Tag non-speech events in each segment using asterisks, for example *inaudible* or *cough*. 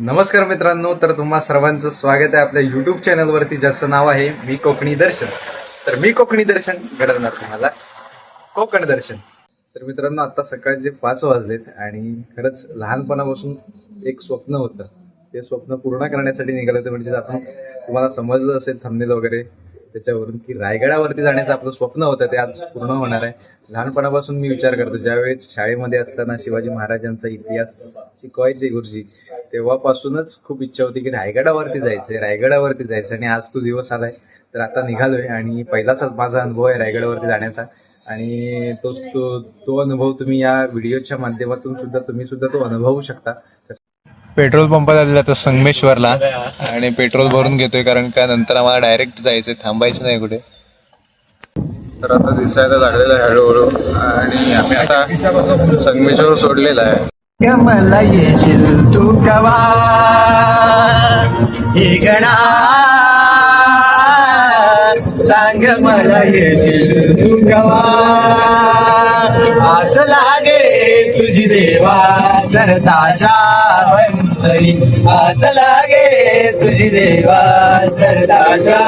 नमस्कार मित्रांनो तर तुम्हा सर्वांचं स्वागत आहे आपल्या युट्यूब चॅनलवरती ज्याचं नाव आहे मी कोकणी दर्शन. तर मी कोकणी दर्शन घडवणार तुम्हाला. कोकण दर्शन. तर मित्रांनो आता सकाळचे पाच वाजलेत आणि खरंच लहानपणापासून एक स्वप्न होतं. ते स्वप्न पूर्ण करण्यासाठी निघालं होतं. म्हणजे आपण तुम्हाला समजलं असेल थांबनेल वगैरे त्याच्यावरून की रायगडावरती जाण्याचं आपलं स्वप्न होतं. ते आज पूर्ण होणार आहे. लहानपणापासून मी विचार करतो ज्यावेळेस शाळेमध्ये असताना शिवाजी महाराजांचा इतिहास शिकवायचे गुरुजी तेव्हापासूनच खूप इच्छा होती की रायगडावरती जायचंय रायगडावरती जायचं आणि आज तो दिवस आलाय. तर आता निघालोय आणि पहिलाच माझा अनुभव आहे रायगडावरती जाण्याचा. आणि तो तो तो अनुभव तुम्ही या व्हिडिओच्या माध्यमातून सुद्धा तुम्ही सुद्धा तो अनुभवू शकता. पेट्रोल पंपात आलेला तर संगमेश्वरला आणि पेट्रोल भरून घेतोय कारण का नंतर आम्हाला डायरेक्ट जायचंय थांबायचं नाही कुठे. तर आता दिसायला लागलेलं आहे हळूहळू. आणि आम्ही आता संगमेश्वर सोडलेला आहे. मला येशील तू कवा? हे गणा. सांग मला येशील तू कवा? आस लागे तुझी देवा सरताशा वंशरी आस लागे तुझी देवा सरताशा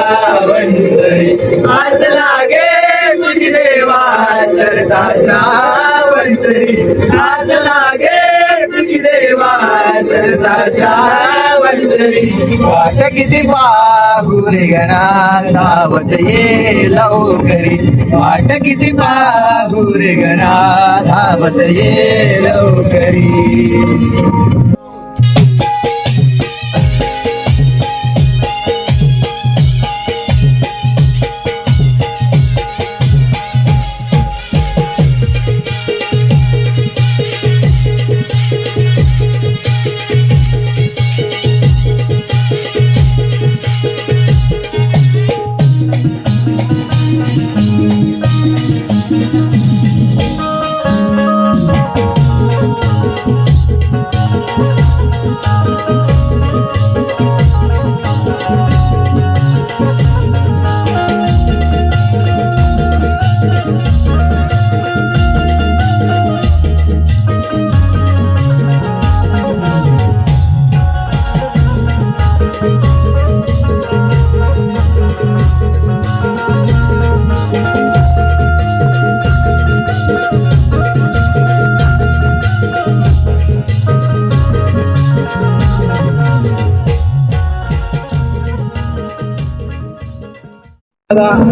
वंशरी आस लागे सरताशा वंशरी नाच लागे तुझी देवा सरताशा वंशरी वाट किती पाहुरे गणा धावत ये लवकरी. वाट किती पाहुरे गणा धावत ये लवकरी.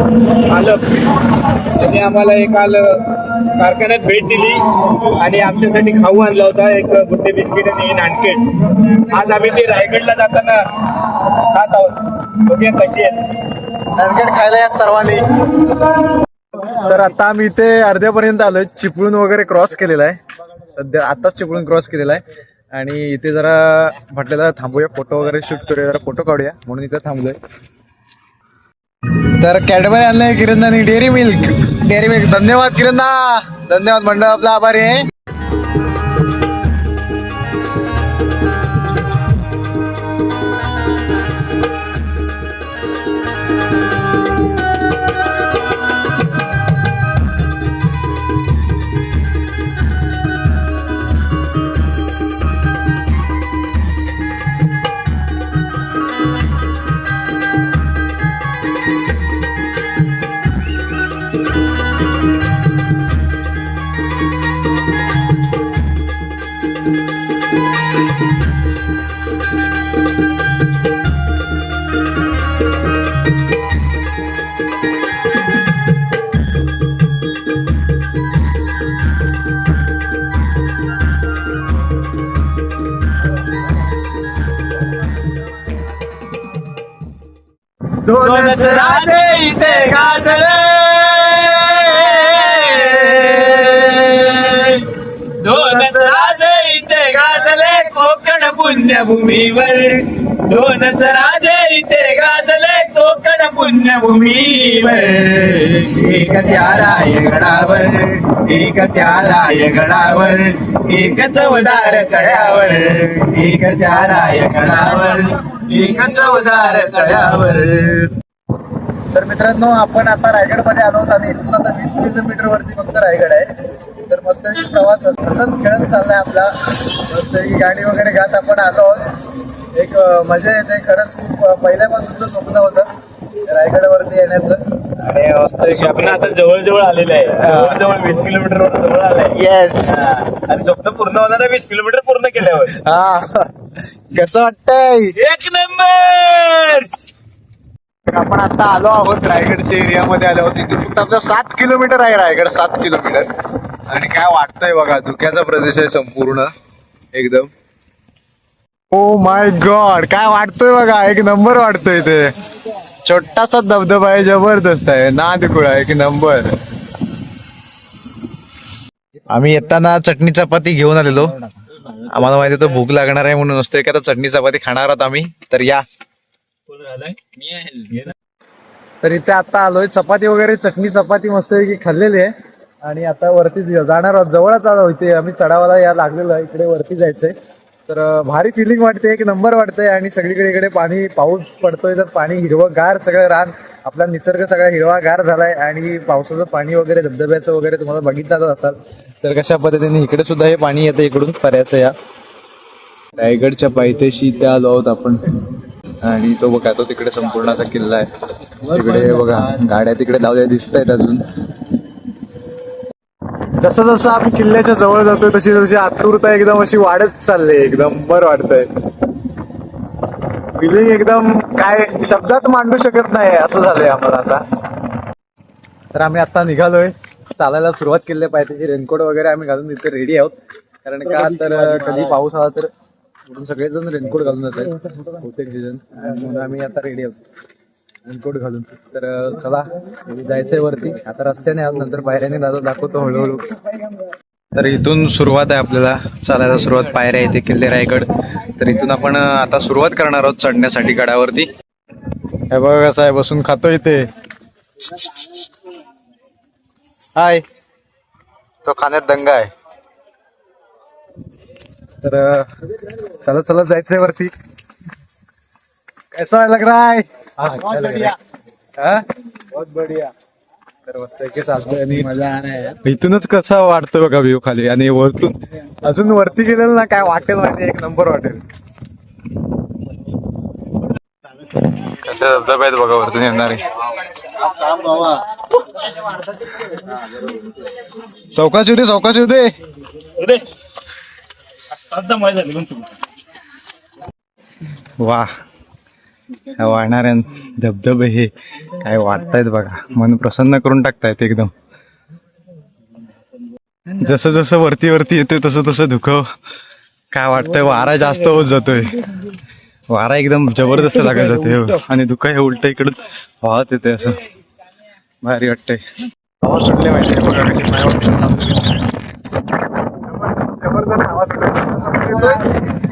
मालक त्यांनी आम्हाला एक काल कारखान्यात भेट दिली आणि आमच्यासाठी खाऊ आणला होता एक गुड्डे बिस्किट आणि नानकेट. आज आम्ही ते रायगडला जाताना खात आहोत. बघूया कशी आहेत. नारकेट खायला या सर्वांनी. तर आता आम्ही इथे अर्ध्यापर्यंत आलोय. चिपळूण वगैरे क्रॉस केलेला आहे. सध्या आताच चिपळूण क्रॉस केलेला आहे. आणि इथे जरा म्हटलेलं थांबूया. फोटो वगैरे शूट करूया. जरा फोटो काढूया. म्हणून इथे थांबलोय. तर कॅडबरी आणलंय किरणदानी डेअरी मिल्क. Dairy Milk. धन्यवाद किरणदा. धन्यवाद मंडळ. आपला आभारी आहे. दोनच राजे इथे गाजले दोनच राजे इथे गाजले कोकण पुण्यभूमीवर. दोनच राजे इथे गाजले पुण्यभूमीवर एक त्या रायगडावर एक त्या रायगडावर एक चवदार कड्यावर एक त्या रायगडावर एक चवदार कड्यावर तर मित्रांनो आपण आता रायगडमध्ये आलो आणि इथून आता वीस किलोमीटर वरती फक्त रायगड आहे. तर मस्त प्रवास हसत खेळत चाललाय आपला. मस्त गाणी वगैरे घात आपण आलो आहोत. एक मजा येते. खरंच खूप अं, पहिल्यापासूनचं स्वप्न होतं. रायगडवरती येण्याचं आणि स्वप्न आता जवळ जवळ आलेलं आहे. जवळ जवळ वीस किलोमीटर जवळ आलंय. येस आणि स्वप्न पूर्ण होणार आहे वीस किलोमीटर पूर्ण केल्यावर. हा. कसं वाटतंय? एक नंबर! आपण आता आलो आहोत रायगडच्या एरियामध्ये आलो आहोत. इथे फक्त आपलं सात किलोमीटर आहे रायगड सात किलोमीटर. आणि काय वाटतंय बघा धुक्याचा प्रदेश आहे संपूर्ण एकदम. ओ माय गॉड काय वाटतोय बघा एक नंबर वाटतोय ते. छोटासा धबधबा आहे जबरदस्त आहे. नादकुळा एक नंबर. आम्ही येताना चटणी चपाती घेऊन आलेलो. आम्हाला माहिती तो भूक लागणार आहे म्हणून की आता चटणी चपाती खाणार आहोत आम्ही. तर या. तर इथे आता आलोय. चपाती वगैरे चटणी चपाती मस्त की खाल्लेली आहे. आणि आता वरती जाणार आहोत. जवळच आलो इथे. आम्ही चढावाला या लागलेलो आहे. इकडे वरती जायचंय. तर भारी फिलिंग वाटते एक नंबर वाटतंय आणि सगळीकडे इकडे पाणी पाऊस पडतोय तर पाणी हिरवंगार सगळं रान. आपला निसर्ग सगळा हिरवागार झालाय आणि पावसाचं पाणी वगैरे धबधब्याचं वगैरे तुम्हाला बघितलं असाल. तर कशा पद्धतीने इकडे सुद्धा हे पाणी येतं इकडून? पर्याचं या रायगडच्या पायथ्याशी त्या आलो आहोत आपण. आणि तो बघा तो तिकडे संपूर्ण असा किल्ला आहे. तिकडे बघा गाड्या तिकडे लावल्या दिसत आहेत अजून. जसं जसं आम्ही किल्ल्याच्या जवळ जातोय तशी तशी आतुरता एकदम अशी वाढत चालली एकदम बरं वाटतंय. फिलिंग एकदम काय शब्दात मांडू शकत नाही असं झालंय आम्हाला आता. तर आम्ही आता निघालोय. चालायला सुरुवात केली पाहिजे रेनकोट वगैरे आम्ही घालून इथे रेडी आहोत. कारण का तर कधी पाऊस आला तर सगळेजण रेनकोट घालून जात आहेत बहुतेक सीजन म्हणून आम्ही आता रेडी आहोत. कोट घालून. तर चला जायचंय वरती. आता रस्त्याने आज नंतर पायऱ्याने दादा दाखवतो हळूहळू. तर इथून सुरुवात आहे आपल्याला. चालायला सुरुवात पायऱ्या येते किल्ले रायगड. तर इथून आपण आता सुरुवात करणार आहोत चढण्यासाठी गडावरती. हे बघा कसं आहे बसून खातो इथे. हाय. तो खाण्यात दंगा आहे. तर चला चला जायचंय वरती. कैसा लग रहा है? बहुत बढ़िया। बहुत बढ़िया। तर मस्त इथे चालतोय आणि मजा आ रहा है इथूनच कसा वाटतोय बघा व्ह्यू खाली आणि वरतून? अजून वरती गेलेलं ना काय वाटेल माहिती एक नंबर वाटेल. कसे धबधबे आहेत बघा वरतून येणारे. चौकाशी होते चौकाशी होते. आता झाली पण वा ह्या वाहणाऱ्या धबधबे हे काय वाटतायत बघा. मन प्रसन्न करून टाकतायत एकदम. जसं जसं वरती वरती येतोय तसं तसं धुकं काय वाटतंय? वारा जास्त होत जातोय. वारा एकदम जबरदस्त लागत जाते आणि धुकं हे उलट इकडून वाहत येते असं. भारी वाटतंय. हवा सुटले माहिती बघा कसे पायावर वाटत जबरदस्त हवा सुटते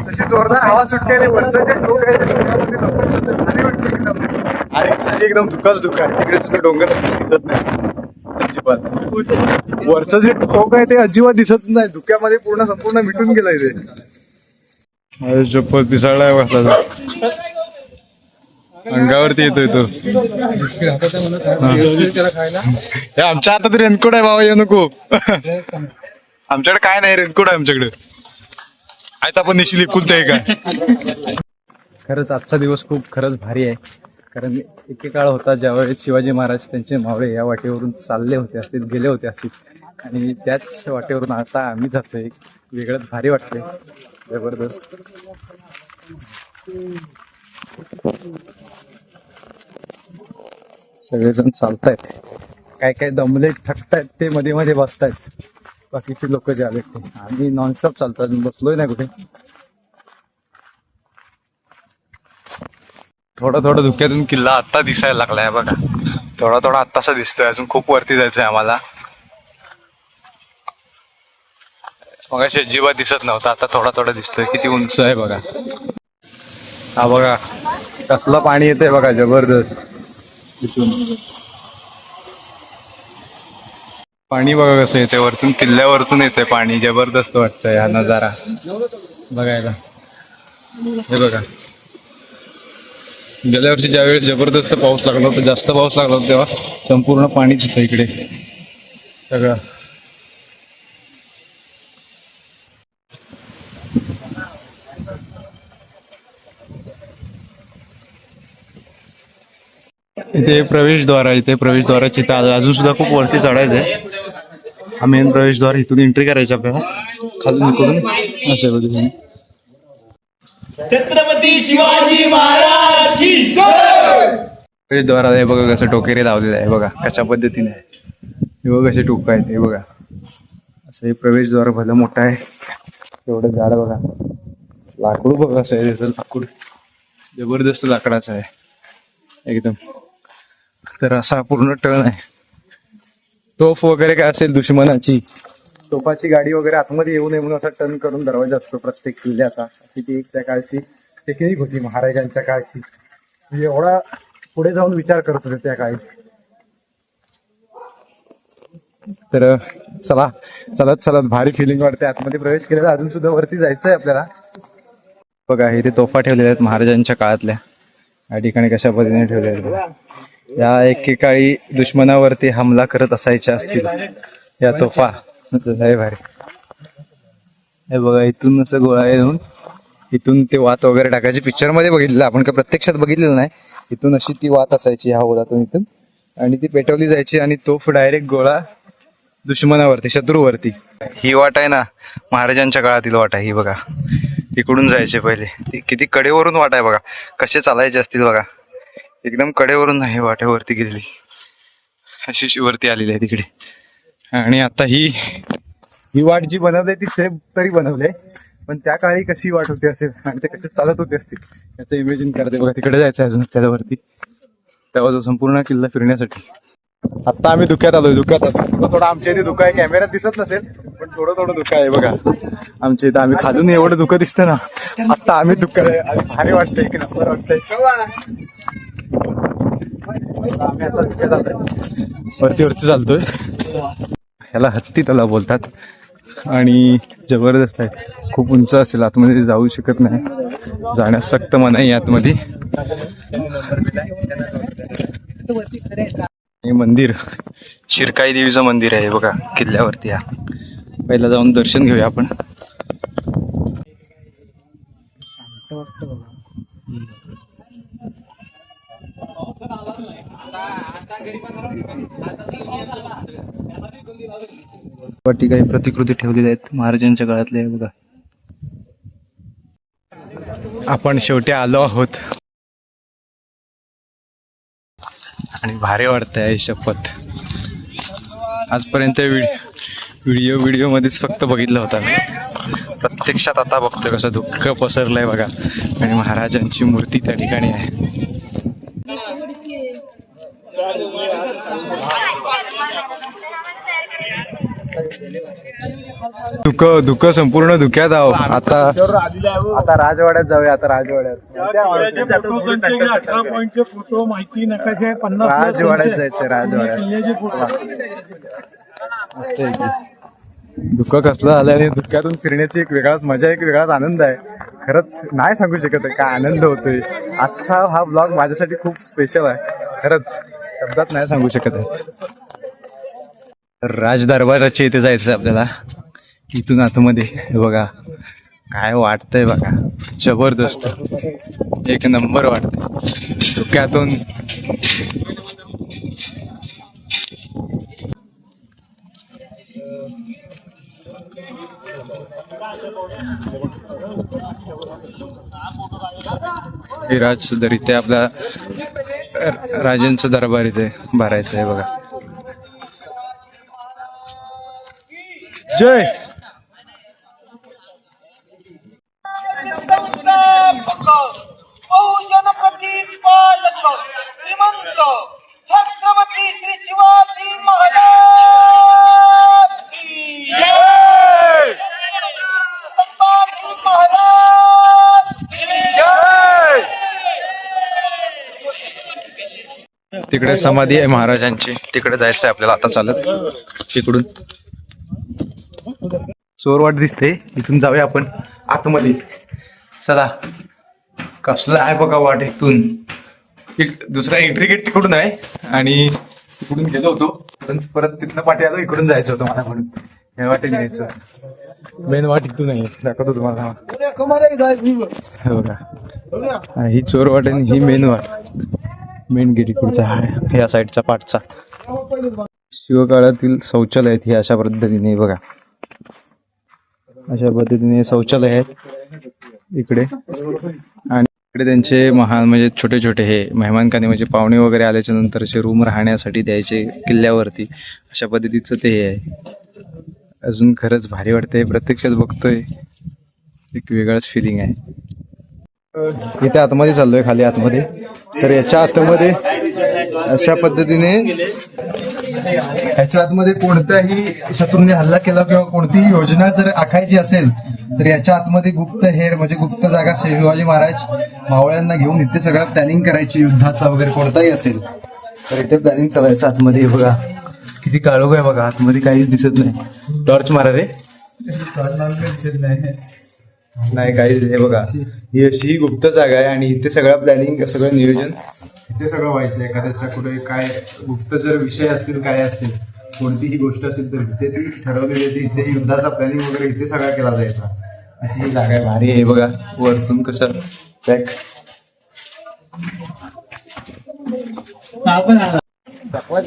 तशी जोरदार हवा सुटते वरचं जे आहे ते. भारी वाटतं एकदम. आणि खाली एकदम धुकाच धुका आहे. तिकडे सुद्धा डोंगर दिसत नाही. अजिबात वरचं जे टोक आहे ते अजिबात दिसत नाही. धुक्यामध्ये पूर्ण संपूर्ण मिटून गेलंय ते. अरे चप्पल पिसाळलाय बसला अंगावरती येतोय तो. आमच्या हातात रेनकोट आहे बाबा ये नको. आमच्याकडे काय नाही रेनकोट आहे आमच्याकडे? आता आपण निशिली लिखून का खरंच आजचा दिवस खूप खरंच भारी आहे. कारण एके काळ होता ज्यावेळेस शिवाजी महाराज त्यांचे मावळे या वाटेवरून चालले होते असतील गेले होते असतील. आणि त्याच वाटेवरून आता आम्ही जातोय. वेगळंच भारी वाटतंय. जबरदस्त. सगळेजण चालतायत. काय काय दमले थकतायत ते मध्ये मध्ये बसतायत. बाकीचे लोक जे आले ते. आम्ही नॉनस्टॉप चालतात बसलोय नाही कुठे. थोडा थोडा धुक्यातून किल्ला आत्ता दिसायला लागलाय बघा. थोडा थोडा आत्तासा दिसतोय अजून खूप वरती जायचंय आम्हाला. मग अजिबात दिसत नव्हता आता थोडा थोडा दिसतोय किती उंच आहे बघा. हा बघा कसलं पाणी येतंय बघा जबरदस्त. तिथून पाणी बघा कसं येते वरतून किल्ल्यावरतून येते पाणी जबरदस्त वाटतंय हा नजारा. बघायला. हे बघा. गेल्या वर्षी ज्यावेळेस जबरदस्त पाऊस लागला होता जास्त पाऊस लागला होता तेव्हा संपूर्ण पाणीच होतं इकडे. सगळं. इथे प्रवेशद्वार आहे इथे प्रवेशद्वाराची अजून सुद्धा खूप वरती चढायचं आहे हा मेन प्रवेशद्वार इथून एंट्री करायची आपल्याला. खालून इकडून. अशा पद्धतीने. छत्रपती शिवाजी महाराज की प्रवेशद्वाराला हे बघा कसं टोकेरे लावलेलं आहे बघा कशा पद्धतीने आहे. हे बघा कसे टोक आहेत हे बघा. असं हे प्रवेशद्वार भलं मोठं आहे. एवढं झाड बघा. लाकूड बघा असं आहे त्याचं लाकूड. जबरदस्त लाकडाचं आहे. एकदम. तर असा पूर्ण टर्न आहे तोफ वगैरे काय असेल दुश्मनाची? तोफाची गाडी वगैरे आतमध्ये येऊ नये म्हणून असा टर्न करून दरवाजा असतो प्रत्येक किल्ल्याचा. अशी ती एक त्या काळची टेक्निक होती महाराजांच्या काळची. म्हणजे एवढा पुढे जाऊन विचार करत होते त्या काळी. तर चला चलत चलत भारी फिलिंग वाटते. आतमध्ये प्रवेश केलेला. अजून सुद्धा वरती जायचंय आपल्याला. बघा इथे तोफा ठेवलेल्या आहेत महाराजांच्या काळातल्या. या ठिकाणी कशा पद्धतीने ठेवलेल्या आहेत. या एकेकाळी दुश्मनावरती हमला करत असायच्या असतील. या तोफा. लय भारी. हे बघा इथून असं गोळा येऊन इथून ते वात वगैरे टाकायची. पिक्चरमध्ये बघितलं आपण काय प्रत्यक्षात बघितलेलं नाही. इथून अशी ती वात असायची ह्या ओलातून इथून. आणि ती पेटवली जायची आणि तोफ डायरेक्ट गोळा दुश्मनावरती शत्रूवरती. ही वाट आहे ना महाराजांच्या काळातील वाट आहे ही बघा. इकडून जायचे पहिले. ती किती कडेवरून वाट आहे बघा. कसे चालायचे असतील बघा. एकदम कडेवरून नाही वाटेवरती गेलेली. अशी वरती आलेली आहे तिकडे. आणि आता ही ही वाट जी बनवली ती सेम तरी बनवली पण त्या काळी कशी वाट होती असेल आणि ते कसे चालत होते असतील याचं इमेजिन करते बघा. तिकडे जायचं आहे अजून त्याच्यावरती तेव्हा जो संपूर्ण किल्ला फिरण्यासाठी. आता आम्ही धुक्यात आलोय धुक्यात आलो थोडं थोडं आमच्या इथे धुका आहे. कॅमेऱ्यात दिसत नसेल पण थोडं थोडं धुका आहे बघा. आमच्या इथं आम्ही खालून एवढं धुकं दिसतं ना. आता आम्ही धुक्यात आहे. भारी वाटतंय की नंबर वाटतंय आम्ही आता धुक्यात आलोय वरती वरती चालतोय. ह्याला हत्ती त्याला बोलतात. आणि जबरदस्त आहे. खूप उंच असेल आतमध्ये जाऊ शकत नाही. जाण्यास सक्त मनाई आहे आतमध्ये हे मंदिर शिरकाई देवीचं मंदिर आहे बघा किल्ल्यावरती हा. पहिला जाऊन दर्शन घेऊया आपण. वाटी काही प्रतिकृती ठेवलेल्या आहेत. महाराजांच्या काळातल्या बघा. आपण शेवटी आलो आहोत. आणि भारी वाटतंय शपथ. आजपर्यंत व्हिडिओ व्हिडिओ मध्येच फक्त बघितलं होता मी प्रत्यक्षात आता बघतोय कसं दुःख पसरलंय बघा. आणि महाराजांची मूर्ती त्या ठिकाणी आहे. दुःख दुःख संपूर्ण धुक्यात आहो. आता आता राजवाड्यात जाऊया आता राजवाड्यात. फोटो माहिती नकाशे पन्नास राजवाड्यात जायचं राजवाड्यात. दुःख कसलं आलं आणि दुःखातून फिरण्याची एक वेगळाच मजा एक वेगळाच आनंद आहे. खरंच नाही सांगू शकत काय आनंद होतोय. आजचा हा ब्लॉग माझ्यासाठी खूप स्पेशल आहे. खरंच. शब्दात नाही सांगू शकत आहे. राज दरबाराच्या इथे जायचं आपल्याला. इथून आतमध्ये. बघा काय वाटतंय बघा. जबरदस्त. एक नंबर वाटतंय. धुक्यातून हे राज सुद्धा इथे आपला. राजांचं दरबार इथे भरायचं आहे बघा. जय. जनपती पालक श्रीमंत. तिकडे समाधी आहे महाराजांची. तिकडे जायचं आहे आपल्याला. आता चालत. तिकडून चोरवाट दिसते. इथून जाऊया आपण. आतमध्ये. चला. कसलं आहे बघा वाट इथून. एक दुसरा एंट्री गेट तिकडून आहे. आणि तिकडून गेलो होतो. पण परत तिथनं पाठी आलो इकडून जायचं होतं मला म्हणून. या वाटेने यायचं. मेन वाट इथून आहे. दाखवतो तुम्हाला. हे हा, ही चोर वाट आणि ही मेन वाट. मेन गेट इकडचा या साईडचा पाठचा. शिवकाळातील शौचालय आहेत हे अशा पद्धतीने बघा. अशा पद्धतीने शौचालय आहेत इकडे. आणि इकडे त्यांचे महान म्हणजे छोटे छोटे हे मेहमानखाने म्हणजे पाहुणे वगैरे आल्याच्यानंतर असे रूम राहण्यासाठी द्यायचे किल्ल्यावरती. अशा पद्धतीचं ते हे आहे. अजून खरंच भारी वाटतंय प्रत्यक्षात बघतोय. एक वेगळाच फिलिंग आहे. इथे आतमध्ये चाललोय खाली आतमध्ये. तर याच्या आतमध्ये अशा पद्धतीने याच्या आतमध्ये कोणताही शत्रूंनी हल्ला केला किंवा कोणतीही योजना जर आखायची असेल तर याच्या आतमध्ये गुप्त हेर म्हणजे गुप्त जागा शिवाजी महाराज मावळ्यांना घेऊन इथे सगळं प्लॅनिंग करायची युद्धाचा वगैरे कोणताही असेल तर इथे प्लॅनिंग चालायचं आतमध्ये. बघा किती काळोख आहे बघा आतमध्ये काहीच दिसत नाही. टॉर्च मारा रे. दिसत नाही. नाही काहीच हे बघा ही अशी ही गुप्त जागा आहे आणि इथे सगळं प्लॅनिंग सगळं नियोजन इथे सगळं व्हायचं. एखाद्याच्या कुठे काय गुप्त जर विषय असतील काय असतील कोणतीही गोष्ट असेल तर इथे ती ठरवलेली होती इथे युद्धाचा प्लॅनिंग वगैरे इथे सगळा केला जायचा. अशी ही जागा आहे भारी आहे. बघा वरतून कसं पॅक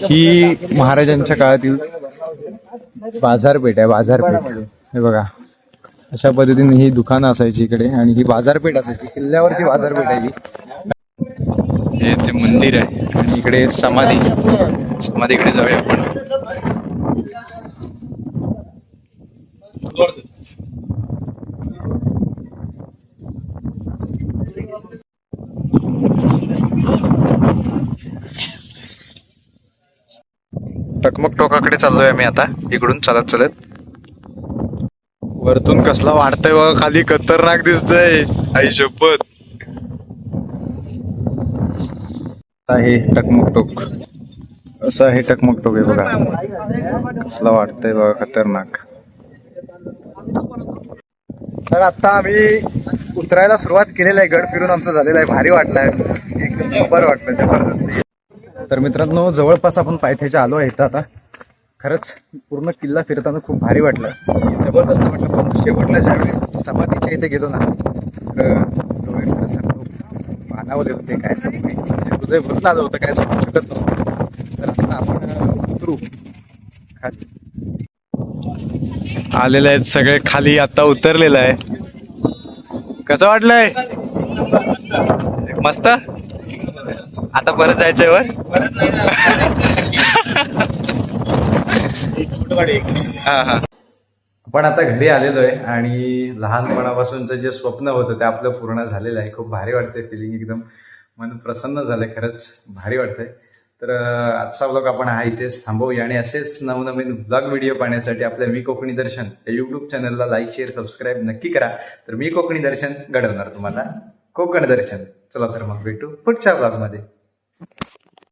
ही महाराजांच्या काळातील बाजारपेठ आहे बाजारपेठ. हे बघा. अशा पद्धतीने ही दुकानं असायची इकडे आणि ही बाजारपेठ असायची किल्ल्यावरची बाजारपेठ आहे ही. हे ते मंदिर आहे आणि इकडे समाधी. समाधीकडे जाऊया आपण. टकमक टोकाकडे चाललोय आम्ही आता. इकडून चालत चालत. वरतून कसला वाढतंय बघा खाली खतरनाक दिसतंय. आई शपथ. आहे टकमक टोक असं आहे टकमक टोक आहे बघा. कसला वाटतंय बघा खतरनाक. तर आता आम्ही उतरायला सुरुवात केलेली आहे. गड फिरून आमचं झालेलं आहे. भारी वाटलाय. एकदम बरं वाटलं जबरदस्त. तर मित्रांनो जवळपास आपण पायथ्याच्या आलो आहे आता. खरंच पूर्ण किल्ला फिरताना खूप भारी वाटलं. जबरदस्त वाटलं. पण शेवटला ज्यावेळी समाधीच्या इथे गेलो ना डोळे खूप मानावले होते काय सांगू म्हणजे हृदय भरून आलं होतं काय सांगू शकत नव्हतं. तर आता आपण उतरू. खाली. आलेले आहेत सगळे खाली आता उतरलेलं आहे. कसं वाटलंय? मस्त? आता परत जायचंय वर? *laughs* आपण आता घरी आलेलो आहे आणि लहानपणापासूनचं जे स्वप्न होतं ते आपलं पूर्ण झालेलं आहे. खूप भारी वाटतंय फिलिंग एकदम. मन प्रसन्न झालंय खरंच भारी वाटतंय. तर आजचा ब्लॉग आपण हा इथेच थांबवूया आणि असेच नवनवीन ब्लॉग व्हिडिओ पाहण्यासाठी आपल्या मी कोकणी दर्शन या युट्यूब चॅनलला लाईक शेअर सबस्क्राईब नक्की करा. तर मी कोकणी दर्शन घडवणार तुम्हाला. कोकण दर्शन. चला तर मग भेटू पुढच्या ब्लॉगमध्ये